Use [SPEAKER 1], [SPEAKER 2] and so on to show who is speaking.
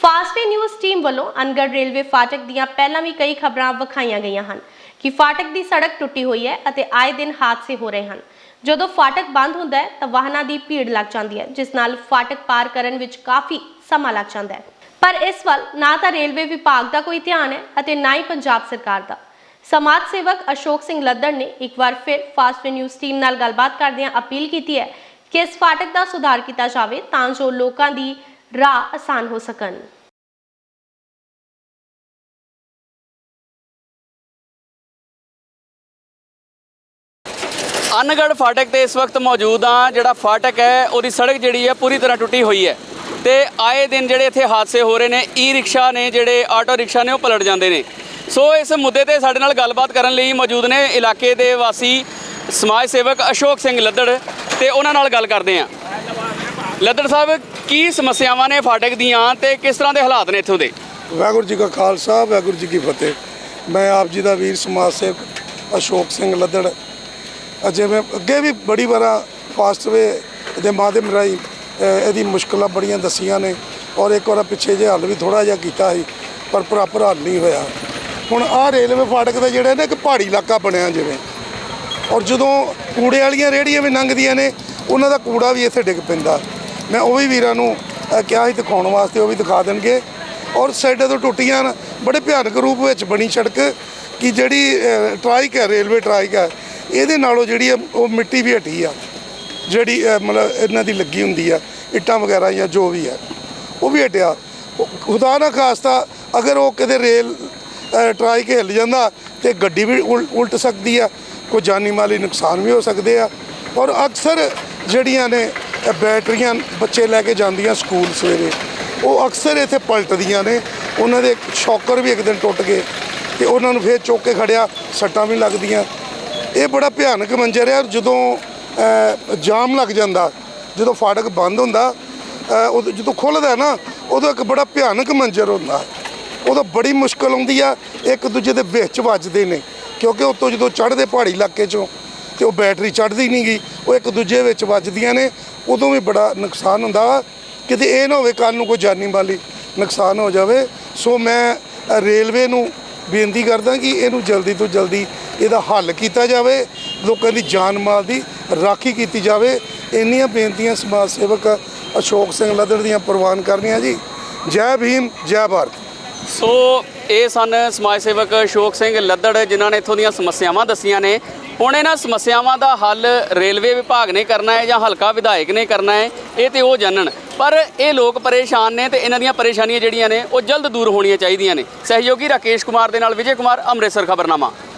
[SPEAKER 1] Fastway news team ਵੱਲੋਂ ਅਨਗੜ railway ਫਾਟਕ ਦੀਆਂ ਪਹਿਲਾਂ ਵੀ ਕਈ ਖਬਰਾਂ ਵਿਖਾਈਆਂ ਗਈਆਂ ਹਨ ਕਿ ਫਾਟਕ ਦੀ ਸੜਕ ਟੁੱਟੀ ਹੋਈ ਹੈ ਅਤੇ ਆਏ ਦਿਨ ਹਾਦਸੇ ਹੋ ਰਹੇ ਹਨ। ਜਦੋਂ ਫਾਟਕ ਬੰਦ ਹੁੰਦਾ ਹੈ ਤਾਂ ਵਾਹਨਾਂ ਦੀ ਭੀੜ ਲੱਗ ਜਾਂਦੀ ਹੈ, ਜਿਸ ਨਾਲ ਫਾਟਕ ਪਾਰ ਕਰਨ ਵਿੱਚ ਕਾਫੀ ਸਮਾਂ ਲੱਗ ਜਾਂਦਾ ਹੈ। ਪਰ ਇਸ ਵੱਲ ਨਾ ਤਾਂ ਰੇਲਵੇ ਵਿਭਾਗ ਦਾ ਕੋਈ ਧਿਆਨ ਹੈ ਅਤੇ ਨਾ ਹੀ ਪੰਜਾਬ ਸਰਕਾਰ ਦਾ। ਸਮਾਜ ਸੇਵਕ ਅਸ਼ੋਕ ਸਿੰਘ ਲੱਦੜ ਨੇ ਇੱਕ ਵਾਰ ਫਿਰ ਫਾਸਟਵੇ ਨਿਊਜ਼ ਟੀਮ ਨਾਲ ਗੱਲਬਾਤ ਕਰਦਿਆਂ ਅਪੀਲ ਕੀਤੀ ਹੈ ਕਿ ਇਸ ਫਾਟਕ ਦਾ ਸੁਧਾਰ ਕੀਤਾ ਜਾਵੇ ਤਾਂ ਜੋ ਲੋਕਾਂ ਦੀ ਰਾਹ ਆਸਾਨ ਹੋ ਸਕਣ।
[SPEAKER 2] ਅਨਗੜ ਫਾਟਕ ਤੇ ਇਸ ਵਕਤ ਮੌਜੂਦ ਆ ਜਿਹੜਾ ਫਾਟਕ ਹੈ, ਉਹਦੀ ਸੜਕ ਜਿਹੜੀ ਹੈ ਪੂਰੀ ਤਰ੍ਹਾਂ ਟੁੱਟੀ ਹੋਈ ਹੈ। ਤੇ ਆਏ ਦਿਨ ਜਿਹੜੇ ਇੱਥੇ ਹਾਦਸੇ ਹੋ ਰਹੇ ਨੇ ਈ ਰਿਕਸ਼ਾ ਨੇ, ਜਿਹੜੇ ਆਟੋ ਰਿਕਸ਼ਾ ਨੇ, ਉਹ ਪਲਟ ਜਾਂਦੇ ਨੇ। ਸੋ ਇਸ ਮੁੱਦੇ ਤੇ ਸਾਡੇ ਨਾਲ ਗੱਲਬਾਤ ਕਰਨ ਲਈ ਮੌਜੂਦ ਨੇ ਇਲਾਕੇ ਦੇ ਵਾਸੀ ਸਮਾਜ ਸੇਵਕ ਅਸ਼ੋਕ ਸਿੰਘ ਲੱਦੜ, ਤੇ ਉਹਨਾਂ ਨਾਲ ਗੱਲ ਕਰਦੇ ਆ ਲੱਦੜ ਸਾਹਿਬ, ਕੀ ਸਮੱਸਿਆਵਾਂ ਨੇ ਫਾਟਕ ਦੀਆਂ ਤੇ ਕਿਸ ਤਰ੍ਹਾਂ ਦੇ ਹਾਲਾਤ ਨੇ ਇੱਥੋਂ ਦੇ?
[SPEAKER 3] ਵਾਹਿਗੁਰੂ ਜੀ ਕਾ ਖਾਲਸਾ, ਵਾਹਿਗੁਰੂ ਜੀ ਕੀ ਫਤਿਹ। ਮੈਂ ਆਪ ਜੀ ਦਾ ਵੀਰ ਸਮਾਜ ਸੇਵਕ ਅਸ਼ੋਕ ਸਿੰਘ ਲੱਦੜ। ਅਜੇ ਮੈਂ ਅੱਗੇ ਵੀ ਬੜੀ ਵਾਰਾ ਫਾਸਟਵੇ ਦੇ ਮਾਧਿਅਮ ਰਾਹੀਂ ਇਹਦੀ ਮੁਸ਼ਕਲਾਂ ਬੜੀਆਂ ਦਸੀਆਂ ਨੇ ਔਰ ਇੱਕ ਵਾਰ ਪਿੱਛੇ ਜੇ ਹੱਲ ਵੀ ਥੋੜਾ ਜਿਹਾ ਕੀਤਾ ਸੀ, ਪਰ ਪ੍ਰੋਪਰ ਹੱਲ ਨਹੀਂ ਹੋਇਆ। ਹੁਣ ਆਹ ਰੇਲਵੇ ਫਾਟਕ ਦਾ ਜਿਹੜਾ ਨਾ ਇੱਕ ਪਹਾੜੀ ਇਲਾਕਾ ਬਣਿਆ ਜਿਵੇਂ, ਔਰ ਜਦੋਂ ਕੂੜੇ ਵਾਲੀਆਂ ਰੇਹੜੀਆਂ ਵੀ ਲੰਘਦੀਆਂ ਨੇ, ਉਹਨਾਂ ਦਾ ਕੂੜਾ ਵੀ ਇੱਥੇ ਡਿੱਗ ਪੈਂਦਾ। ਮੈਂ ਉਹ ਵੀ ਵੀਰਾਂ ਨੂੰ ਕਿਹਾ ਸੀ ਦਿਖਾਉਣ ਵਾਸਤੇ ਉਹ ਵੀ ਦਿਖਾ ਦੇਣਗੇ। ਔਰ ਸਾਈਡਾਂ ਤੋਂ ਟੁੱਟੀਆਂ ਬੜੇ ਭਿਆਨਕ ਰੂਪ ਵਿੱਚ ਬਣੀ ਸੜਕ ਕਿ ਜਿਹੜੀ ਅ, ਹੈ ਰੇਲਵੇ ਟਰਾਈਕ ਹੈ ਇਹਦੇ ਨਾਲੋਂ ਜਿਹੜੀ ਆ, ਉਹ ਮਿੱਟੀ ਵੀ ਹਟੀ ਆ। ਜਿਹੜੀ ਮਤਲਬ ਇਹਨਾਂ ਦੀ ਲੱਗੀ ਹੁੰਦੀ ਆ ਇੱਟਾਂ ਵਗੈਰਾ ਜਾਂ ਜੋ ਵੀ ਹੈ ਉਹ ਵੀ ਹਟਿਆ। ਖੁਦਾ ਨਾ ਖਾਸਤਾ ਅਗਰ ਉਹ ਕਿਤੇ ਰੇਲ ਅ, ਹਿੱਲ ਜਾਂਦਾ ਤੇ ਗੱਡੀ ਵੀ ਉਲ- ਉਲਟ ਸਕਦੀ ਆ ਕੋਈ ਜਾਨੀ ਮਾਲੀ ਨੁਕਸਾਨ ਵੀ ਹੋ ਸਕਦੇ ਆ। ਔਰ ਅਕਸਰ ਜਿਹੜੀਆਂ ਨੇ ਬੈਟਰੀਆਂ ਬੱਚੇ ਲੈ ਕੇ ਜਾਂਦੀਆਂ ਸਕੂਲ ਸਵੇਰੇ। ਉਹ ਅਕਸਰ ਇੱਥੇ ਪਲਟਦੀਆਂ ਨੇ। ਉਹਨਾਂ ਦੇ ਸ਼ੌਕਰ ਵੀ ਇੱਕ ਦਿਨ ਟੁੱਟ ਗਏ ਤੇ ਉਹਨਾਂ ਨੂੰ ਫੇਰ ਚੁੱਕ ਕੇ ਖੜਿਆ, ਸੱਟਾਂ ਵੀ ਲੱਗਦੀਆਂ। ਇਹ ਬੜਾ ਭਿਆਨਕ ਮੰਜ਼ਰ ਹੈ ਔਰ ਜਦੋਂ ਜਾਮ ਲੱਗ ਜਾਂਦਾ, ਜਦੋਂ ਫਾਟਕ ਬੰਦ ਹੁੰਦਾ ਉਦੋਂ ਜਦੋਂ ਖੁੱਲਦਾ ਨਾ, ਉਦੋਂ ਇੱਕ ਬੜਾ ਭਿਆਨਕ ਮੰਜ਼ਰ ਹੁੰਦਾ। ਉਦੋਂ ਬੜੀ ਮੁਸ਼ਕਲ ਆਉਂਦੀ ਆ, ਇੱਕ ਦੂਜੇ ਦੇ ਵਿੱਚ ਵੱਜਦੇ ਨੇ, ਕਿਉਂਕਿ ਉਤੋਂ ਜਦੋਂ ਚੜ੍ਹਦੇ ਪਹਾੜੀ ਇਲਾਕੇ ਚੋਂ ਤੇ ਉਹ ਬੈਟਰੀ ਚੜ੍ਹਦੀ ਨਹੀਂ ਗਈ ਉਹ ਇੱਕ ਦੂਜੇ ਵਿੱਚ ਵੱਜਦੀਆਂ ਨੇ, ਉਦੋਂ ਵੀ ਬੜਾ ਨੁਕਸਾਨ ਹੁੰਦਾ ਵਾ। ਕਿਤੇ ਇਹ ਨਾ ਹੋਵੇ ਕੱਲ ਨੂੰ ਕੋਈ ਜਾਨੀ ਮਾਲੀ ਨੁਕਸਾਨ ਹੋ ਜਾਵੇ। ਸੋ ਮੈਂ ਰੇਲਵੇ ਨੂੰ ਬੇਨਤੀ ਕਰਦਾ ਕਿ ਇਹਨੂੰ ਜਲਦੀ ਤੋਂ ਜਲਦੀ ਇਹਦਾ ਹੱਲ ਕੀਤਾ ਜਾਵੇ, ਲੋਕਾਂ ਦੀ ਜਾਨ ਮਾਲ ਦੀ ਰਾਖੀ ਕੀਤੀ ਜਾਵੇ। ਇੰਨੀਆਂ ਬੇਨਤੀਆਂ ਸਮਾਜ ਸੇਵਕ ਅਸ਼ੋਕ ਸਿੰਘ ਲੱਦੜ ਦੀਆਂ ਪ੍ਰਵਾਨ ਕਰਨੀਆਂ ਜੀ। ਜੈ ਭੀਮ, ਜੈ ਭਾਰਤ।
[SPEAKER 2] ਸੋ ਇਹ ਸਨ ਸਮਾਜ ਸੇਵਕ ਅਸ਼ੋਕ ਸਿੰਘ ਲੱਦੜ ਜਿਨ੍ਹਾਂ ਨੇ ਇੱਥੋਂ ਦੀਆਂ ਸਮੱਸਿਆਵਾਂ ਦੱਸੀਆਂ ਨੇ। ਹੁਣ ਇਹਨਾਂ ਸਮੱਸਿਆਵਾਂ ਦਾ ਹੱਲ ਰੇਲਵੇ ਵਿਭਾਗ ਨੇ ਕਰਨਾ ਹੈ ਜਾਂ ਹਲਕਾ ਵਿਧਾਇਕ ਨੇ ਕਰਨਾ ਹੈ, ਇਹ ਤੇ ਉਹ ਜਾਣਨ। ਪਰ ਇਹ ਲੋਕ ਪਰੇਸ਼ਾਨ ਨੇ ਤੇ ਇਹਨਾਂ ਦੀਆਂ ਪਰੇਸ਼ਾਨੀਆਂ ਜਿਹੜੀਆਂ ਨੇ, ਉਹ ਜਲਦ ਦੂਰ ਹੋਣੀਆਂ ਚਾਹੀਦੀਆਂ ਨੇ। ਸਹਿਯੋਗੀ ਰਾਕੇਸ਼ ਕੁਮਾਰ ਦੇ ਨਾਲ ਵਿਜੇ ਕੁਮਾਰ, ਅੰਮ੍ਰਿਤਸਰ ਖਬਰਨਾਮਾ।